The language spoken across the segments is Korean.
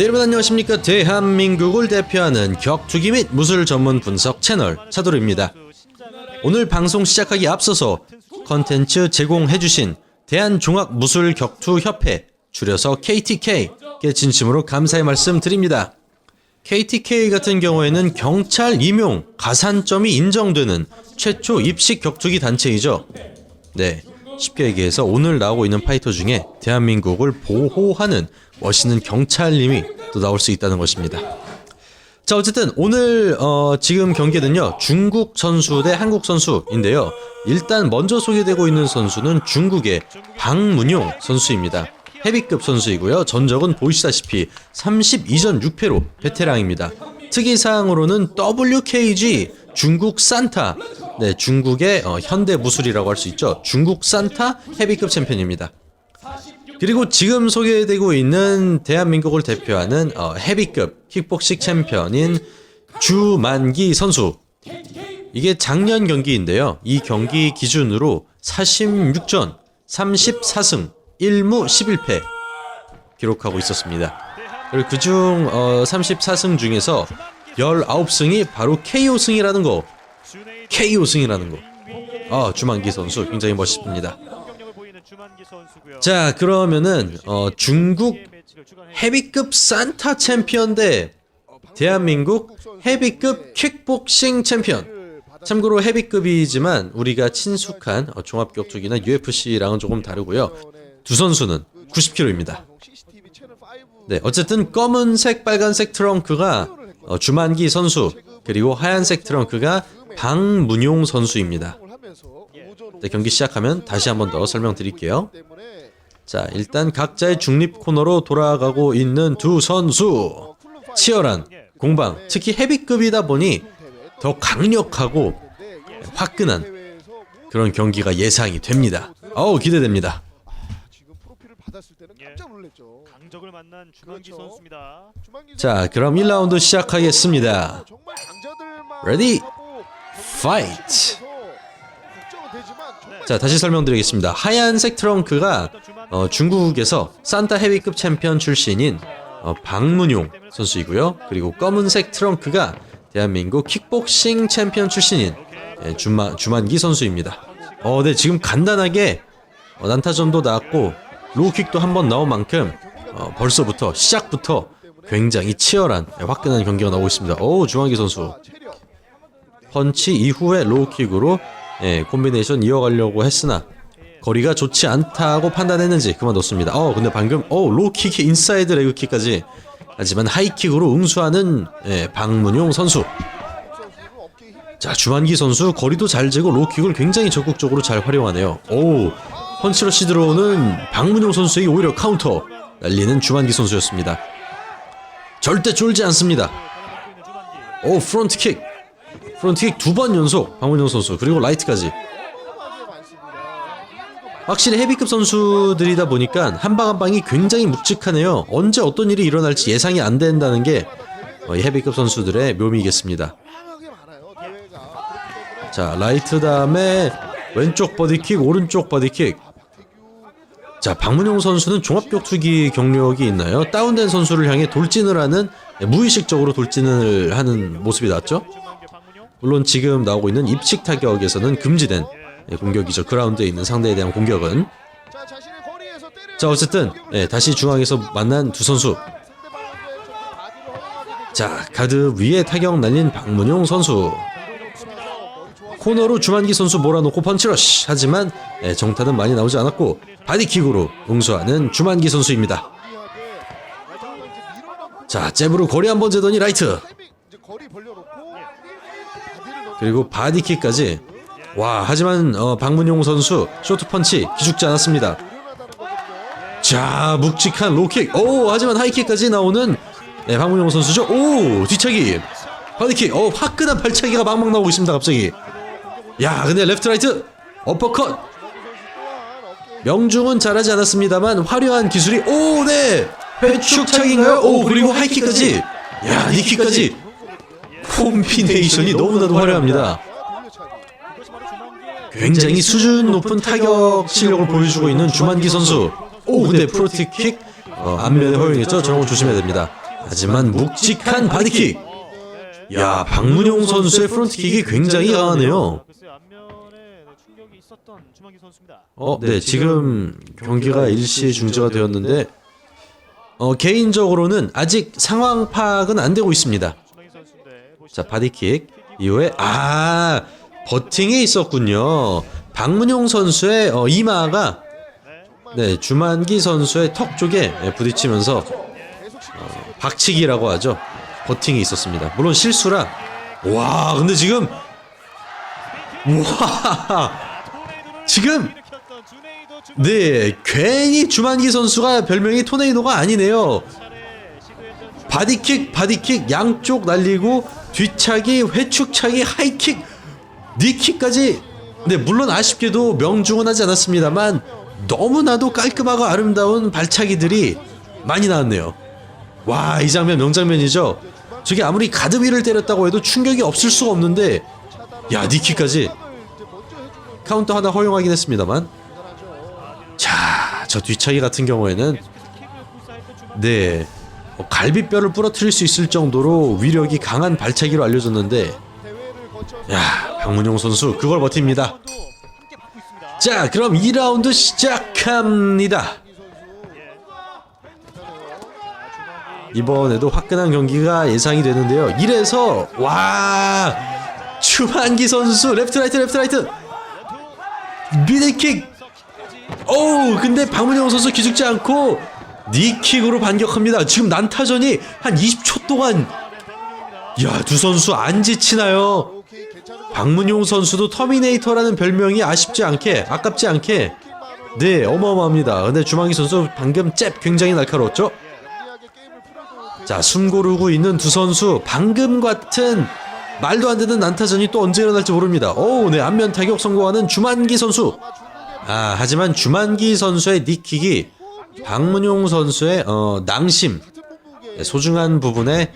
네, 여러분 안녕하십니까? 대한민국을 대표하는 격투기 및 무술 전문 분석 채널 차도르입니다. 오늘 방송 시작하기 앞서서 컨텐츠 제공해주신 대한종합무술격투협회 줄여서 KTK께 진심으로 감사의 말씀 드립니다. KTK 같은 경우에는 경찰 임용 가산점이 인정되는 최초 입식 격투기 단체이죠. 네, 쉽게 얘기해서 오늘 나오고 있는 파이터 중에 대한민국을 보호하는 멋있는 경찰님이 또 나올 수 있다는 것입니다. 자, 어쨌든 오늘 어, 지금 경기는요 중국 선수 대 한국 선수인데요. 일단 먼저 소개되고 있는 선수는 중국의 박문용 선수입니다. 헤비급 선수이고요. 전적은 보시다시피 32전 6패로 베테랑입니다. 특이사항으로는 WKG 중국 산타 네 중국의 어, 현대 무술이라고 할 수 있죠. 중국 산타 헤비급 챔피언입니다. 그리고 지금 소개되고 있는 대한민국을 대표하는 어, 헤비급 킥복식 챔피언인 주만기 선수. 이게 작년 경기인데요. 이 경기 기준으로 46전 34승 1무 11패 기록하고 있었습니다. 그리고 그중 어, 34승 중에서 19승이 바로 KO승이라는 거. KO승이라는 거. 아, 주만기 선수 굉장히 멋있습니다. 자, 그러면은 어, 중국 헤비급 산타 챔피언 대 대한민국 헤비급 킥복싱 챔피언. 참고로 헤비급이지만 우리가 친숙한 어, 종합격투기나 UFC랑은 조금 다르고요. 두 선수는 90kg입니다. 네, 어쨌든 검은색, 빨간색 트렁크가 어, 주만기 선수 그리고 하얀색 트렁크가 박문용 선수입니다. 네, 경기 시작하면 다시 한 번 더 설명드릴게요. 자, 일단 각자의 중립 코너로 돌아가고 있는 두 선수. 치열한 공방, 특히 헤비급이다 보니 더 강력하고 화끈한 그런 경기가 예상이 됩니다. 어우, 기대됩니다. 지금 프로필을 받았을 때는 깜짝 놀랐죠. 강적을 만난 주만기 그렇죠. 선수입니다. 주만기 자, 그럼 1라운드 시작하겠습니다. 정말 강자들만 Ready? 하고 Fight! 걱정은 되지만 정말 자, 다시 설명드리겠습니다. 하얀색 트렁크가 어, 중국에서 산타 헤비급 챔피언 출신인 어, 박문용 선수이고요. 그리고 검은색 트렁크가 대한민국 킥복싱 챔피언 출신인 예, 주마, 주만기 선수입니다. 어, 네, 지금 간단하게 어, 난타전도 나왔고 로우킥도 한 번 나온 만큼 어, 벌써부터 시작부터 굉장히 치열한 예, 화끈한 경기가 나오고 있습니다. 오, 주만기 선수 펀치 이후에 로우킥으로 예, 콤비네이션 이어가려고 했으나 거리가 좋지 않다고 판단했는지 그만뒀습니다. 어 근데 방금 어 로우킥이 인사이드 레그킥까지 하지만 하이킥으로 응수하는 예, 박문용 선수. 자 주만기 선수 거리도 잘 재고 로우킥을 굉장히 적극적으로 잘 활용하네요. 오 펀치러시 들어오는 박문용 선수에게 오히려 카운터 날리는 주만기 선수였습니다. 절대 쫄지 않습니다. 오 프론트킥 프론트킥 두 번 연속 박문용 선수 그리고 라이트까지. 확실히 헤비급 선수들이다 보니까 한 방 한 방이 굉장히 묵직하네요 언제 어떤 일이 일어날지 예상이 안 된다는 게 헤비급 선수들의 때문에 자 라이트 다음에 왼쪽 버디킥 오른쪽 버디킥 자 박문용 선수는 종합격투기 경력이 있나요? 다운된 선수를 향해 돌진을 하는 네, 무의식적으로 돌진을 하는 모습이 나왔죠 물론 지금 나오고 있는 입식 타격에서는 금지된 예, 공격이죠. 그라운드에 있는 상대에 대한 공격은. 자 어쨌든 예, 다시 중앙에서 만난 두 선수. 자 가드 위에 타격 날린 박문용 선수. 코너로 주만기 선수 몰아놓고 펀치러시. 하지만 예, 정타는 많이 나오지 않았고 바디킥으로 응수하는 주만기 선수입니다. 자 잽으로 거리 한번 재더니 라이트. 그리고 바디킥까지. 와 하지만 어, 박문용 선수 쇼트 펀치 기죽지 않았습니다. 자 묵직한 로킥 오 하지만 하이킥까지 나오는 네 박문용 선수죠 오 뒤차기 바디킥 어 화끈한 발차기가 막막 나오고 있습니다 갑자기 야 근데 레프트 라이트 어퍼컷 명중은 잘하지 않았습니다만 화려한 기술이 오네 회축차기인가요 오 그리고 하이킥까지 야 니킥까지 콤비네이션이 너무나도 화려합니다 바로 주만기의 굉장히 수준 높은 타격 실력을 보여주고 있는 주만기 선수. 오 근데 프로티킥 어, 앞면에 허용했죠. 저런 거 조심해야 됩니다. 하지만 묵직한 바디킥. 어, 네. 야, 박문용 선수의 프론트킥이 굉장히 강하네요. 네, 있었던 주만기 선수입니다. 어, 네, 지금 경기가 일시 중지가 되었는데 어, 개인적으로는 아직 상황 파악은 안 되고 있습니다. 주만기 선수인데 보시죠. 자, 바디킥 이후에 아, 버팅이 있었군요. 박문용 선수의 어, 이마가 네. 네, 주만기 선수의 턱 쪽에 예, 부딪히면서 쓰고 박치기라고 하죠. 버팅이 있었습니다. 물론 실수라. 와, 근데 지금 와, 지금 네, 괜히 주만기 선수가 별명이 토네이도가 아니네요. 바디킥, 바디킥 양쪽 날리고 뒤차기, 회축차기, 하이킥, 니킥까지. 네, 물론 아쉽게도 명중은 하지 않았습니다만 너무나도 깔끔하고 아름다운 발차기들이 많이 나왔네요. 와, 이 장면 명장면이죠. 저게 아무리 가드비를 때렸다고 해도 충격이 없을 수가 없는데 야, 해주는 카운터 하나 허용하긴 했습니다만. 자, 저 뒤차기 같은 경우에는 네 어, 갈비뼈를 부러뜨릴 수 있을 정도로 위력이 강한 발차기로 알려졌는데 야 박문용 선수 그걸 버팁니다. 자 그럼 2라운드 시작합니다. 이번에도 화끈한 경기가 예상이 되는데요. 이래서 와 추만기 선수 레프트 라이트 레프트 라이트 미드킥 오 근데 박문영 선수 기죽지 않고 니킥으로 반격합니다. 지금 난타전이 한 20초 동안 야 두 선수 안 지치나요? 박문용 선수도 터미네이터라는 별명이 아쉽지 않게 아깝지 않게 네 어마어마합니다. 근데 주망기 선수 방금 잽 굉장히 날카로웠죠? 자, 숨 고르고 있는 두 선수 방금 같은 말도 안 되는 난타전이 또 언제 일어날지 모릅니다. 오, 네 안면 타격 성공하는 주만기 선수. 아, 하지만 주만기 선수의 니킥이 박문용 선수의 어, 낭심, 네, 소중한 부분에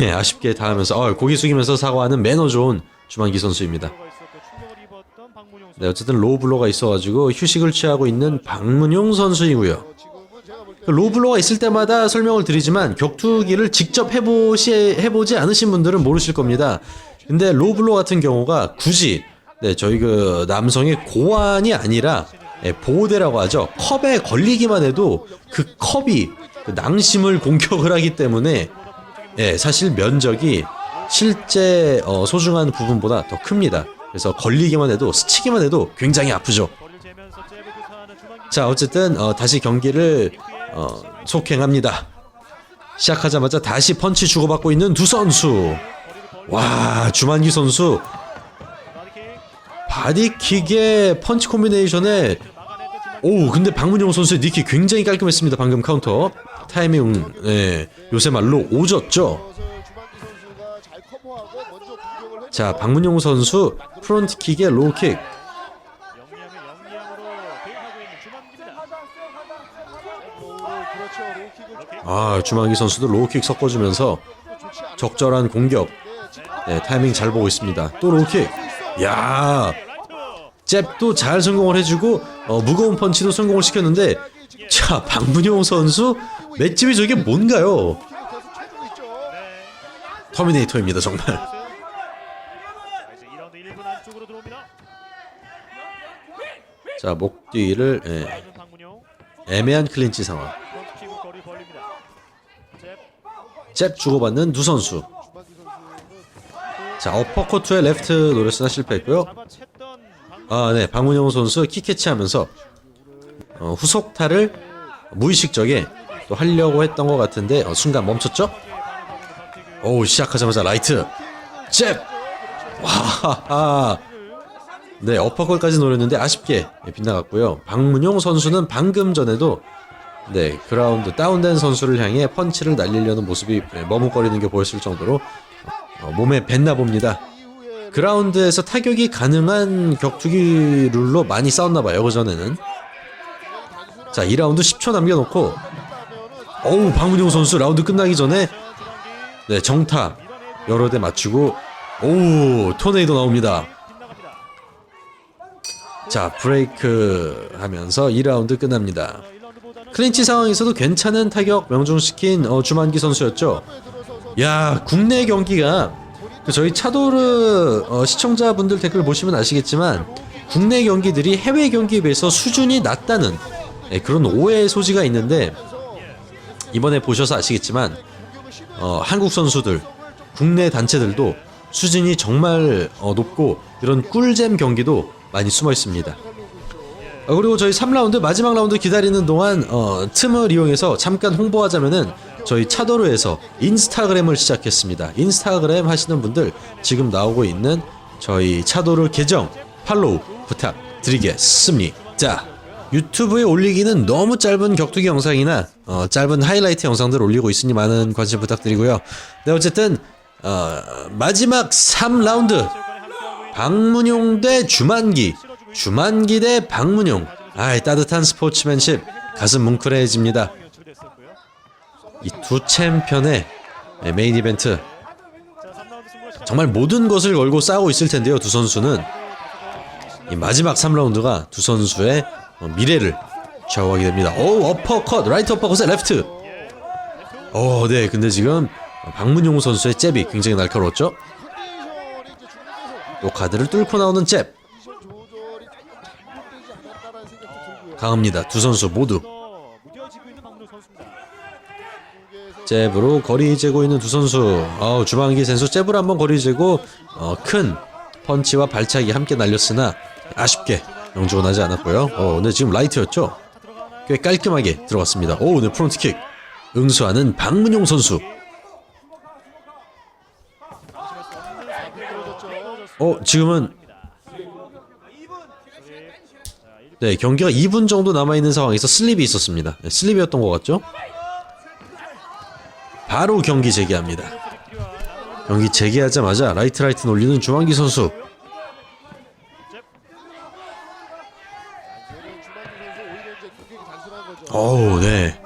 네 아쉽게 닿으면서 어, 고개 숙이면서 사과하는 매너 좋은 주만기 선수입니다. 네, 어쨌든 로블로가 있어가지고 휴식을 취하고 있는 박문용 선수이고요. 로블로가 있을 때마다 설명을 드리지만 격투기를 직접 해보시 해보지 않으신 분들은 모르실 겁니다. 근데 로블로 같은 경우가 굳이 네 저희 그 남성의 고환이 아니라 예, 보호대라고 하죠. 컵에 걸리기만 해도 그 컵이 그 낭심을 공격을 하기 때문에 예, 사실 면적이 실제 어, 소중한 부분보다 더 큽니다. 그래서 걸리기만 해도 스치기만 해도 굉장히 아프죠. 자 어쨌든 어, 다시 경기를 어, 속행합니다. 시작하자마자 다시 펀치 주고받고 있는 두 선수. 와 주만기 선수 바디킥 바디킥의 펀치 주만기 오 근데 박문용 선수의 니킥 굉장히 깔끔했습니다. 방금 카운터 타이밍 예, 요새 말로 오졌죠. 자 박문용 선수 프론트킥의 로우킥 영리하면 영리함으로 대응하고 있는 주만기입니다. 오, 그렇죠. 로킥을 좀 아 주만기 선수도 로우킥 섞어주면서 적절한 공격 네, 타이밍 잘 보고 있습니다. 또 로우킥 야 잽도 잘 성공을 해주고 어, 무거운 펀치도 성공을 시켰는데 자 박문용 선수 맷집이 저게 뭔가요? 터미네이터입니다 정말. 자, 이제 2라운드 1분 안쪽으로 들어옵니다. 자목 뒤를 예, 애매한 클린치 상황. 프론트킥으로 거리 벌립니다. 잽 잽 주고받는 두 선수. 자 어퍼커트의 레프트 노렸으나 실패했고요. 잡아챘던 박문용 아네 박문용 선수 킥캐치하면서 어, 후속타를 무의식적에 또 하려고 했던 것 같은데 어, 순간 멈췄죠? 오 시작하자마자 라이트 잽 와하하 네 어퍼컷까지 노렸는데 아쉽게 예, 빗나갔고요 박문용 선수는 방금 전에도 네 그라운드 다운된 선수를 향해 펀치를 날리려는 모습이 예, 머뭇거리는 게 보였을 정도로 어, 몸에 뱉나 봅니다. 그라운드에서 타격이 가능한 격투기 룰로 많이 싸웠나 봐요 그전에는. 자 2라운드 10초 남겨 놓고 어우 박문용 선수 라운드 끝나기 전에 네 정타 여러 대 맞추고 오 토네이도 나옵니다. 자 브레이크 하면서 2라운드 끝납니다. 1라운드보다는 클린치 상황에서도 괜찮은 타격 명중시킨 어, 주만기 선수였죠. 야 국내 경기가 그 저희 차도르 어, 시청자분들 댓글 보시면 아시겠지만 국내 경기들이 해외 경기에 비해서 수준이 낮다는 예, 그런 오해의 소지가 있는데 이번에 보셔서 아시겠지만 어, 한국 선수들 국내 단체들도 수준이 정말 어, 높고 이런 꿀잼 경기도 많이 숨어 있습니다. 어, 그리고 저희 3라운드 마지막 라운드 기다리는 동안 어, 틈을 이용해서 잠깐 홍보하자면은 저희 차도르에서 인스타그램을 시작했습니다. 인스타그램 하시는 분들 지금 나오고 있는 저희 차도르 계정 팔로우 부탁드리겠습니다. 유튜브에 올리기는 너무 짧은 격투기 영상이나 어, 짧은 하이라이트 영상들 올리고 있으니 많은 관심 부탁드리고요. 네 어쨌든 어, 마지막 3라운드 박문용 대 주만기 주만기 대 박문용. 아이 따뜻한 스포츠맨십. 가슴 뭉클해집니다. 이 두 챔피언의 메인 이벤트. 자, 3라운드 승부가 시작. 정말 모든 것을 걸고 싸우고 있을 텐데요 두 선수는. 이 마지막 3라운드가 두 선수의 어, 미래를 좌우하게 됩니다. 오 어퍼컷 라이트 어퍼컷에 레프트. 어네 근데 지금 박문용 선수의 잽이 굉장히 날카로웠죠? 또 가드를 뚫고 나오는 잽 컨디션 조절이 조금 잘못되지 않았다라는 생각도 들고요. 강합니다 두 선수 모두 잽으로 거리 재고 있는 두 선수. 어, 주방기 선수 잽으로 한번 거리 재고 어, 큰 펀치와 발차기 함께 날렸으나 아쉽게 명중은 하지 않았고요. 어, 근데 지금 라이트였죠. 꽤 깔끔하게 들어갔습니다. 오, 네 프론트킥. 응수하는 박문용 선수. 어, 지금은 네, 경기가 2분 정도 남아있는 상황에서 슬립이 있었습니다. 네, 슬립이었던 것 같죠? 바로 경기 재개합니다. 경기 재개하자마자 라이트 라이트 놀리는 주만기 선수. 어우, 네.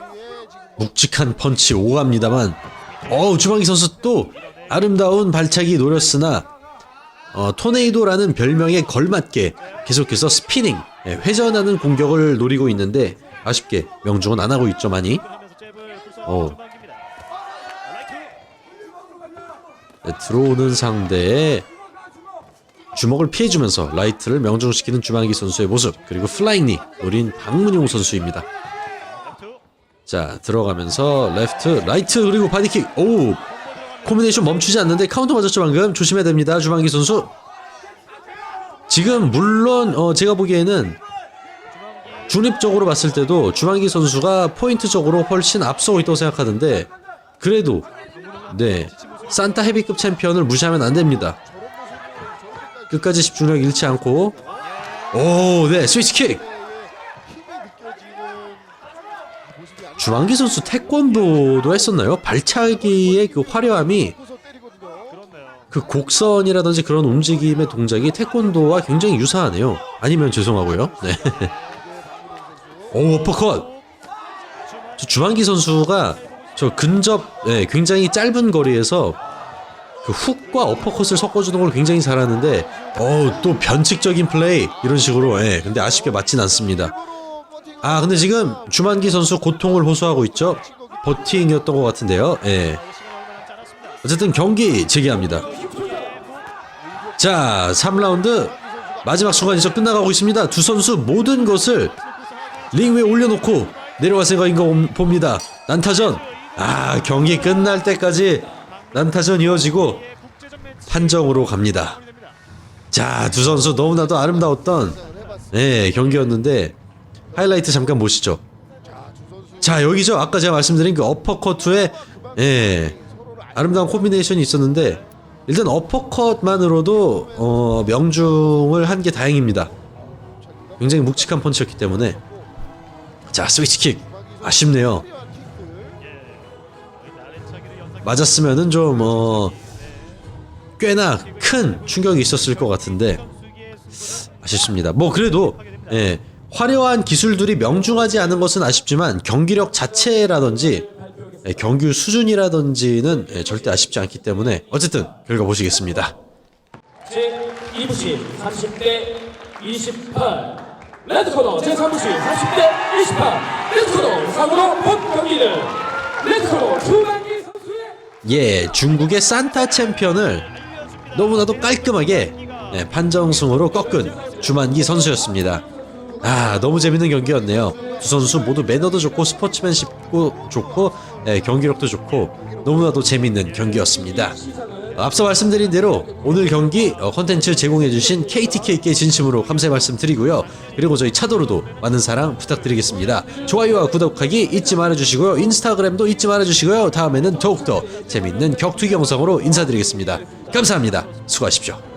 묵직한 펀치 오갑니다만, 어우, 주만기 선수 또 아름다운 발차기 노렸으나, 어, 토네이도라는 별명에 걸맞게 계속해서 스피닝, 예, 회전하는 공격을 노리고 있는데, 아쉽게 명중은 안 하고 있죠, 많이. 어. 네, 들어오는 상대의 주먹을 피해주면서 라이트를 명중시키는 주만기 선수의 모습 그리고 플라잉니 노린 박문용 선수입니다. 자 들어가면서 레프트 라이트 그리고 바디킥 오 코미네이션 멈추지 않는데 카운터 맞았죠 방금? 조심해야 됩니다 주만기 선수. 지금 물론 어, 제가 보기에는 중립적으로 봤을 때도 주만기 선수가 포인트적으로 훨씬 앞서고 있다고 생각하는데 그래도 네 산타 헤비급 챔피언을 무시하면 안 됩니다. 끝까지 집중력 잃지 않고. 오네 스위치킥 힘이 느껴지는 모습이 아 주 주만기 선수 태권도도 했었나요? 발차기의 그 화려함이. 그 곡선이라든지 그런 움직임의 동작이 태권도와 굉장히 유사하네요. 아니면 죄송하고요. 네. 오 어퍼컷. 저 주만기 선수가 저 근접 네, 굉장히 짧은 거리에서 그 훅과 어퍼컷을 섞어주는 걸 굉장히 잘하는데 어우 또 변칙적인 플레이 이런 식으로 예 근데 아쉽게 맞진 않습니다. 아 근데 지금 주만기 선수 고통을 호소하고 있죠. 버팅이었던 것 같은데요. 예. 어쨌든 경기 재개합니다. 자, 3라운드 마지막 순간이죠. 끝나가고 있습니다. 두 선수 모든 것을 링 위에 올려놓고 내려갈 생각인 거 봅니다. 난타전. 아, 경기 끝날 때까지 난타전 이어지고 판정으로 갑니다. 자, 두 선수 너무나도 아름다웠던 네, 경기였는데 하이라이트 잠깐 보시죠. 자, 여기죠. 아까 제가 말씀드린 그 어퍼커트의 예, 아름다운 코비네이션이 있었는데 일단 어퍼컷만으로도 어, 명중을 한 게 다행입니다. 굉장히 묵직한 펀치였기 때문에 자 스위치킥 아쉽네요. 맞았으면은 좀 어, 꽤나 큰 충격이 있었을 것 같은데 아쉽습니다. 뭐 그래도 예, 화려한 기술들이 명중하지 않은 것은 아쉽지만 경기력 자체라든지 예, 경기 수준이라든지는 예, 절대 아쉽지 않기 때문에 어쨌든 결과 보시겠습니다. 제2부심 30대 28 레드코너 제3부심 30대 28 레츠코너 상으로 본 경기는 레츠코너 추만기 선수의 예, 중국의 산타 챔피언을 너무나도 깔끔하게 네, 판정승으로 꺾은 주만기 선수였습니다. 아, 너무 재밌는 경기였네요. 두 선수 모두 매너도 좋고 스포츠맨십도 좋고 네, 경기력도 좋고 너무나도 재밌는 경기였습니다. 앞서 말씀드린 대로 오늘 경기 어, 컨텐츠 제공해주신 KTK께 진심으로 감사의 말씀 드리고요. 그리고 저희 차도로도 많은 사랑 부탁드리겠습니다. 좋아요와 구독하기 잊지 말아주시고요. 인스타그램도 잊지 말아주시고요. 다음에는 더욱더 재밌는 격투기 영상으로 인사드리겠습니다. 감사합니다. 수고하십시오.